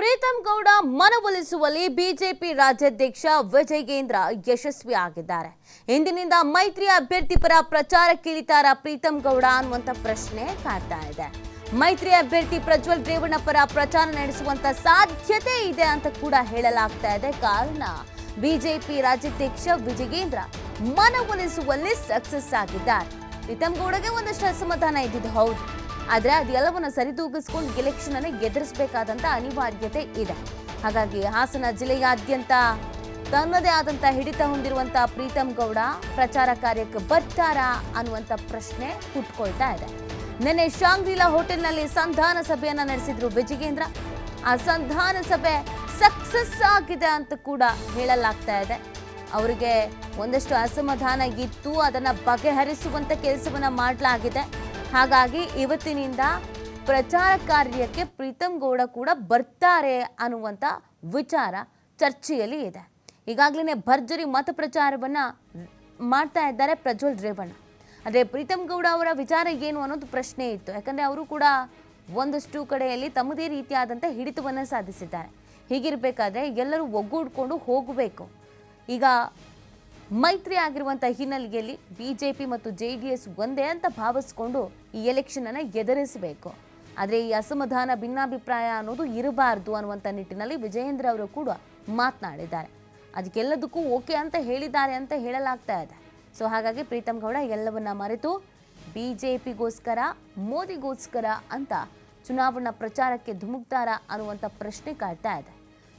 Preetham Gowda ಮನವೊಲಿಸುವಲ್ಲಿ BJP ರಾಜ್ಯಾಧ್ಯಕ್ಷ ಯಶಸ್ವಿ ಆಗಿದ್ದಾರೆ. ಇಂದಿನಿಂದ ಮೈತ್ರಿ ಅಭ್ಯರ್ಥಿ ಪರ ಪ್ರಚಾರಕ್ಕಿಳಿತಾರ ಪ್ರೀತಂ ಗೌಡ ಅನ್ನುವಂಥ ಪ್ರಶ್ನೆ ಕಾಡ್ತಾ ಇದೆ. ಮೈತ್ರಿ ಅಭ್ಯರ್ಥಿ ಪ್ರಜ್ವಲ್ ರೇವಣ್ಣ ಪರ ಪ್ರಚಾರ ನಡೆಸುವಂತ ಸಾಧ್ಯತೆ ಇದೆ ಅಂತ ಕೂಡ ಹೇಳಲಾಗ್ತಾ ಇದೆ. ಕಾರಣ, ಬಿಜೆಪಿ ರಾಜ್ಯಾಧ್ಯಕ್ಷ ವಿಜಯೇಂದ್ರ ಮನವೊಲಿಸುವಲ್ಲಿ ಸಕ್ಸಸ್ ಆಗಿದ್ದಾರೆ. ಪ್ರೀತಂ ಗೌಡಗೆ ಒಂದಷ್ಟು ಅಸಮಾಧಾನ ಇದ್ದಿದ್ದು ಹೌದು. ಆದ್ರೆ ಅದೆಲ್ಲವನ್ನು ಸರಿದೂಗಿಸ್ಕೊಂಡು ಎಲೆಕ್ಷನ್ ಅನ್ನು ಎದುರಿಸಬೇಕಾದಂತ ಅನಿವಾರ್ಯತೆ ಇದೆ. ಹಾಗಾಗಿ ಹಾಸನ ಜಿಲ್ಲೆಯಾದ್ಯಂತ ತನ್ನದೇ ಆದಂಥ ಹಿಡಿತ ಹೊಂದಿರುವಂಥ ಪ್ರೀತಮ್ ಗೌಡ ಪ್ರಚಾರ ಕಾರ್ಯಕ್ಕೆ ಬರ್ತಾರಾ ಅನ್ನುವಂತ ಪ್ರಶ್ನೆ ಹುಟ್ಕೊಳ್ತಾ ಇದೆ. ನಿನ್ನೆ ಶಾಂಗ್ರಿಲಾ ಹೋಟೆಲ್ನಲ್ಲಿ ಸಂಧಾನ ಸಭೆಯನ್ನ ನಡೆಸಿದ್ರು ವಿಜಯೇಂದ್ರ. ಆ ಸಂಧಾನ ಸಭೆ ಸಕ್ಸಸ್ ಆಗಿದೆ ಅಂತ ಕೂಡ ಹೇಳಲಾಗ್ತಾ ಇದೆ. ಅವರಿಗೆ ಒಂದಷ್ಟು ಅಸಮಾಧಾನ ಇತ್ತು, ಅದನ್ನ ಬಗೆಹರಿಸುವಂತ ಕೆಲಸವನ್ನ ಮಾಡಲಾಗಿದೆ. ಹಾಗಾಗಿ ಇವತ್ತಿನಿಂದ ಪ್ರಚಾರ ಕಾರ್ಯಕ್ಕೆ ಪ್ರೀತಮ್ ಗೌಡ ಕೂಡ ಬರ್ತಾರೆ ಅನ್ನುವಂತ ವಿಚಾರ ಚರ್ಚೆಯಲ್ಲಿ ಇದೆ. ಈಗಾಗಲೇ ಭರ್ಜರಿ ಮತ ಪ್ರಚಾರವನ್ನು ಮಾಡ್ತಾ ಇದ್ದಾರೆ ಪ್ರಜ್ವಲ್ ರೇವಣ್ಣ. ಆದರೆ ಪ್ರೀತಮ್ ಗೌಡ ಅವರ ವಿಚಾರ ಏನು ಅನ್ನೋದು ಪ್ರಶ್ನೆ ಇತ್ತು. ಯಾಕಂದ್ರೆ ಅವರು ಕೂಡ ಒಂದಷ್ಟು ಕಡೆಯಲ್ಲಿ ತಮ್ಮದೇ ರೀತಿಯಾದಂಥ ಹಿಡಿತವನ್ನು ಸಾಧಿಸಿದ್ದಾರೆ. ಹೀಗಿರಬೇಕಾದ್ರೆ ಎಲ್ಲರೂ ಒಗ್ಗೂಡ್ಕೊಂಡು ಹೋಗಬೇಕು. ಈಗ ಮೈತ್ರಿ ಆಗಿರುವಂಥ ಹಿನ್ನೆಲೆಯಲ್ಲಿ ಬಿಜೆಪಿ ಮತ್ತು ಜೆ ಡಿ ಎಸ್ ಒಂದೇ ಅಂತ ಭಾವಿಸ್ಕೊಂಡು ಈ ಎಲೆಕ್ಷನ್ ಅನ್ನು ಎದುರಿಸಬೇಕು. ಆದರೆ ಈ ಅಸಮಾಧಾನ, ಭಿನ್ನಾಭಿಪ್ರಾಯ ಅನ್ನೋದು ಇರಬಾರ್ದು ಅನ್ನುವಂಥ ನಿಟ್ಟಿನಲ್ಲಿ ವಿಜಯೇಂದ್ರ ಅವರು ಕೂಡ ಮಾತನಾಡಿದ್ದಾರೆ. ಅದಕ್ಕೆಲ್ಲದಕ್ಕೂ ಓಕೆ ಅಂತ ಹೇಳಿದ್ದಾರೆ ಅಂತ ಹೇಳಲಾಗ್ತಾ ಇದೆ. ಸೊ ಹಾಗಾಗಿ ಪ್ರೀತಮ್ ಗೌಡ, ಎಲ್ಲವನ್ನ ಮರೆತು ಬಿಜೆಪಿಗೋಸ್ಕರ, ಮೋದಿಗೋಸ್ಕರ ಅಂತ ಚುನಾವಣಾ ಪ್ರಚಾರಕ್ಕೆ ಧುಮುಕ್ತಾರ ಅನ್ನುವಂಥ ಪ್ರಶ್ನೆ ಕಾಡ್ತಾ ಇದೆ.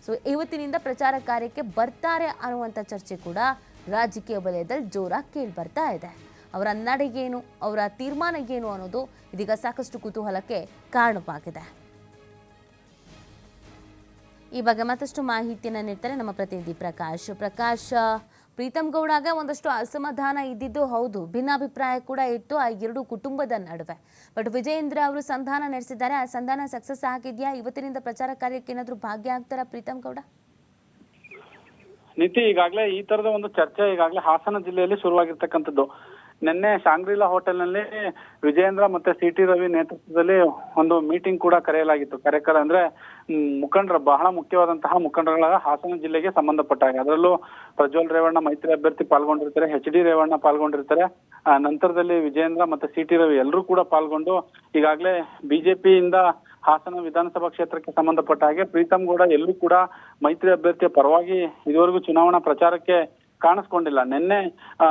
ಸೊ ಇವತ್ತಿನಿಂದ ಪ್ರಚಾರ ಕಾರ್ಯಕ್ಕೆ ಬರ್ತಾರೆ ಅನ್ನುವಂಥ ಚರ್ಚೆ ಕೂಡ ರಾಜಕೀಯ ವಲಯದಲ್ಲಿ ಜೋರಾಗಿ ಕೇಳಿ ಬರ್ತಾ ಇದೆ. ಅವರ ನಡೆಗೇನು ಅವರ ತೀರ್ಮಾನ ಏನು ಅನ್ನೋದು ಇದೀಗ ಸಾಕಷ್ಟು ಕುತೂಹಲಕ್ಕೆ ಕಾರಣವಾಗಿದೆ. ಈ ಬಗ್ಗೆ ಮತ್ತಷ್ಟು ಮಾಹಿತಿಯನ್ನು ನೀಡ್ತಾರೆ ನಮ್ಮ ಪ್ರತಿನಿಧಿ ಪ್ರಕಾಶ್. ಪ್ರಕಾಶ್, ಪ್ರೀತಮ್ ಗೌಡಾಗ ಒಂದಷ್ಟು ಅಸಮಾಧಾನ ಇದ್ದಿದ್ದು ಹೌದು, ಭಿನ್ನಾಭಿಪ್ರಾಯ ಕೂಡ ಇತ್ತು ಆ ಎರಡು ಕುಟುಂಬದ ನಡುವೆ. ಬಟ್ ವಿಜಯೇಂದ್ರ ಅವರು ಸಂಧಾನ ನಡೆಸಿದ್ದಾರೆ. ಆ ಸಂಧಾನ ಸಕ್ಸಸ್ ಆಗಿದೆಯಾ? ಇವತ್ತಿನಿಂದ ಪ್ರಚಾರ ಕಾರ್ಯಕ್ಕೆ ಏನಾದರೂ ಭಾಗ್ಯ ಆಗ್ತಾರಾ ಪ್ರೀತಮ್ ಗೌಡ? ನಿತಿ ಈಗಾಗಲೇ ಈ ತರದ ಒಂದು ಚರ್ಚೆ ಈಗಾಗಲೇ ಹಾಸನ ಜಿಲ್ಲೆಯಲ್ಲಿ ಶುರುವಾಗಿರ್ತಕ್ಕಂಥದ್ದು. ನಿನ್ನೆ ಶಾಂಗ್ರಿಲಾ ಹೋಟೆಲ್ನಲ್ಲಿ ವಿಜಯೇಂದ್ರ ಮತ್ತೆ ಸಿ ಟಿ ರವಿ ನೇತೃತ್ವದಲ್ಲಿ ಒಂದು ಮೀಟಿಂಗ್ ಕೂಡ ಕರೆಯಲಾಗಿತ್ತು. ಕಾರ್ಯಕ್ರಮ ಅಂದ್ರೆ ಮುಖಂಡರು ಬಹಳ ಮುಖ್ಯವಾದಂತಹ ಮುಖಂಡರುಗಳ ಹಾಸನ ಜಿಲ್ಲೆಗೆ ಸಂಬಂಧಪಟ್ಟ ಹಾಗೆ ಅದರಲ್ಲೂ ಪ್ರಜ್ವಲ್ ರೇವಣ್ಣ ಮೈತ್ರಿ ಅಭ್ಯರ್ಥಿ ಪಾಲ್ಗೊಂಡಿರ್ತಾರೆ ಎಚ್ ಡಿ ರೇವಣ್ಣ ಪಾಲ್ಗೊಂಡಿರ್ತಾರೆ. ಆ, ನಂತರದಲ್ಲಿ ವಿಜಯೇಂದ್ರ ಮತ್ತೆ ಸಿ ಟಿ ರವಿ ಎಲ್ಲರೂ ಕೂಡ ಪಾಲ್ಗೊಂಡು ಈಗಾಗಲೇ ಬಿಜೆಪಿಯಿಂದ ಹಾಸನ ವಿಧಾನಸಭಾ ಕ್ಷೇತ್ರಕ್ಕೆ ಸಂಬಂಧಪಟ್ಟ ಹಾಗೆ ಪ್ರೀತಮ್ ಗೌಡ ಎಲ್ಲೂ ಕೂಡ ಮೈತ್ರಿ ಅಭ್ಯರ್ಥಿಯ ಪರವಾಗಿ ಇದುವರೆಗೂ ಚುನಾವಣಾ ಪ್ರಚಾರಕ್ಕೆ ಕಾಣಿಸ್ಕೊಂಡಿಲ್ಲ. ನಿನ್ನೆ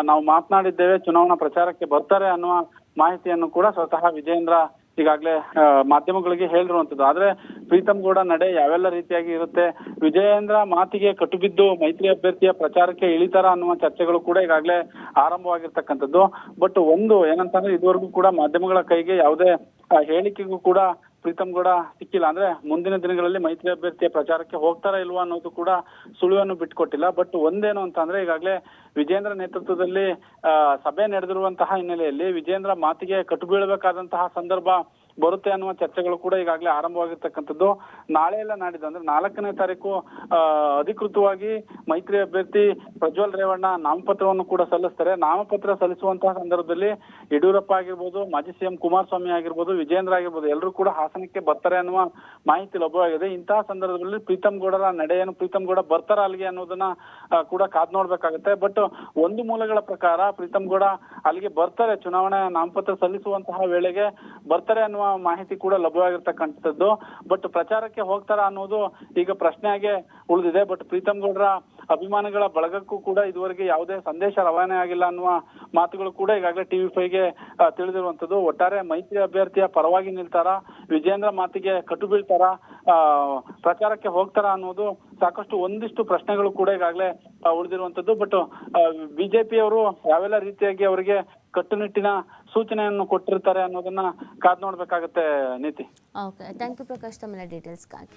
ನಾವು ಮಾತನಾಡಿದ್ದೇವೆ, ಚುನಾವಣಾ ಪ್ರಚಾರಕ್ಕೆ ಬರ್ತಾರೆ ಅನ್ನುವ ಮಾಹಿತಿಯನ್ನು ಕೂಡ ಸ್ವತಃ ವಿಜಯೇಂದ್ರ ಈಗಾಗಲೇ ಮಾಧ್ಯಮಗಳಿಗೆ ಹೇಳಿರುವಂತದ್ದು ಆದ್ರೆ ಪ್ರೀತಮ್ ಗೌಡ ನಡೆ ಯಾವೆಲ್ಲ ರೀತಿಯಾಗಿ ಇರುತ್ತೆ? ವಿಜಯೇಂದ್ರ ಮಾತಿಗೆ ಕಟುಬಿದ್ದು ಮೈತ್ರಿ ಅಭ್ಯರ್ಥಿಯ ಪ್ರಚಾರಕ್ಕೆ ಇಳಿತಾರ ಅನ್ನುವ ಚರ್ಚೆಗಳು ಕೂಡ ಈಗಾಗಲೇ ಆರಂಭವಾಗಿರ್ತಕ್ಕಂಥದ್ದು. ಬಟ್ ಒಂದು ಏನಂತಂದ್ರೆ ಇದುವರೆಗೂ ಕೂಡ ಮಾಧ್ಯಮಗಳ ಕೈಗೆ ಯಾವುದೇ ಹೇಳಿಕೆಗೂ ಕೂಡ ಪ್ರೀತಮ್ ಗೌಡ ಸಿಕ್ಕಿಲ್ಲ. ಅಂದ್ರೆ ಮುಂದಿನ ದಿನಗಳಲ್ಲಿ ಮೈತ್ರಿ ಅಭ್ಯರ್ಥಿಯ ಪ್ರಚಾರಕ್ಕೆ ಹೋಗ್ತಾರಾ ಇಲ್ವಾ ಅನ್ನೋದು ಕೂಡ ಸುಳಿವನ್ನು ಬಿಟ್ಕೊಟ್ಟಿಲ್ಲ. ಬಟ್ ಒಂದೇನು ಅಂತ ಅಂದ್ರೆ ಈಗಾಗಲೇ ವಿಜೇಂದ್ರ ನೇತೃತ್ವದಲ್ಲಿ ಸಭೆ ನಡೆದಿರುವಂತಹ ಹಿನ್ನೆಲೆಯಲ್ಲಿ ವಿಜೇಂದ್ರ ಮಾತಿಗೆ ಕಟ್ಟು ಬೀಳಬೇಕಾದಂತಹ ಸಂದರ್ಭ ಬರುತ್ತೆ ಅನ್ನುವ ಚರ್ಚೆಗಳು ಕೂಡ ಈಗಾಗಲೇ ಆರಂಭವಾಗಿರ್ತಕ್ಕಂಥದ್ದು. ನಾಳೆ ಎಲ್ಲ ನಾಡಿದ್ದು ಅಂದ್ರೆ ನಾಲ್ಕನೇ ತಾರೀಕು ಅಧಿಕೃತವಾಗಿ ಮೈತ್ರಿ ಅಭ್ಯರ್ಥಿ ಪ್ರಜ್ವಲ್ ರೇವಣ್ಣ ನಾಮಪತ್ರವನ್ನು ಕೂಡ ಸಲ್ಲಿಸ್ತಾರೆ. ನಾಮಪತ್ರ ಸಲ್ಲಿಸುವಂತಹ ಸಂದರ್ಭದಲ್ಲಿ ಯಡಿಯೂರಪ್ಪ ಆಗಿರ್ಬೋದು, ಮಾಜಿ ಸಿಎಂ ಕುಮಾರಸ್ವಾಮಿ ಆಗಿರ್ಬೋದು, ವಿಜೇಂದ್ರ ಆಗಿರ್ಬೋದು, ಎಲ್ಲರೂ ಕೂಡ ಹಾಸನಕ್ಕೆ ಬರ್ತಾರೆ ಅನ್ನುವ ಮಾಹಿತಿ ಲಭ್ಯವಾಗಿದೆ. ಇಂತಹ ಸಂದರ್ಭದಲ್ಲಿ ಪ್ರೀತಮ್ ಗೌಡರ ನಡೆ ಏನು ಪ್ರೀತಮ್ ಗೌಡ ಬರ್ತಾರ ಅಲ್ಲಿಗೆ ಅನ್ನೋದನ್ನ ಕೂಡ ಕಾದ್ ನೋಡ್ಬೇಕಾಗುತ್ತೆ. ಬಟ್ ಒಂದು ಮೂಲಗಳ ಪ್ರಕಾರ ಪ್ರೀತಂ ಗೌಡ ಅಲ್ಲಿಗೆ ಬರ್ತಾರೆ. ಚುನಾವಣಾ ನಾಮಪತ್ರ ಸಲ್ಲಿಸುವಂತಹ ವೇಳೆಗೆ ಬರ್ತಾರೆ ಅನ್ನುವ ಮಾಹಿತಿ ಕೂಡ ಲಭ್ಯವಾಗಿರ್ತಕ್ಕಂಥದ್ದು. ಬಟ್ ಪ್ರಚಾರಕ್ಕೆ ಹೋಗ್ತಾರ ಅನ್ನೋದು ಈಗ ಪ್ರಶ್ನೆಯಾಗೆ ಉಳಿದಿದೆ. ಬಟ್ ಪ್ರೀತಮ್ ಗೌಡ್ರ ಅಭಿಮಾನಿಗಳ ಬಳಗಕ್ಕೂ ಕೂಡ ಇದುವರೆಗೆ ಯಾವುದೇ ಸಂದೇಶ ರವಾನೆ ಆಗಿಲ್ಲ ಅನ್ನುವ ಮಾತುಗಳು ಕೂಡ ಈಗಾಗಲೇ ಟಿವಿ ಫೈವ್ಗೆ ತಿಳಿದಿರುವಂತದ್ದು ಒಟ್ಟಾರೆ ಮೈತ್ರಿ ಅಭ್ಯರ್ಥಿಯ ಪರವಾಗಿ ನಿಲ್ತಾರ? ವಿಜೇಂದ್ರ ಮಾತಿಗೆ ಕಟು ಬೀಳ್ತಾರ? ಪ್ರಚಾರಕ್ಕೆ ಹೋಗ್ತಾರ ಅನ್ನೋದು ಸಾಕಷ್ಟು ಒಂದಿಷ್ಟು ಪ್ರಶ್ನೆಗಳು ಕೂಡ ಈಗಾಗಲೇ ಉಳಿದಿರುವಂತದ್ದು ಬಟ್ ಬಿಜೆಪಿಯವರು ಯಾವೆಲ್ಲ ರೀತಿಯಾಗಿ ಅವರಿಗೆ ಕಟ್ಟುನಿಟ್ಟಿನ ಸೂಚನೆಯನ್ನು ಕೊಟ್ಟಿರ್ತಾರೆ ಅನ್ನೋದನ್ನ ಕಾದ್ ನೋಡ್ಬೇಕಾಗತ್ತೆ ನೀತಿ. ಓಕೆ ಥ್ಯಾಂಕ್ ಯು ಪ್ರಕಾಶ್ ತಮ್ಮ ಡೀಟೇಲ್ಸ್ಗಾಗಿ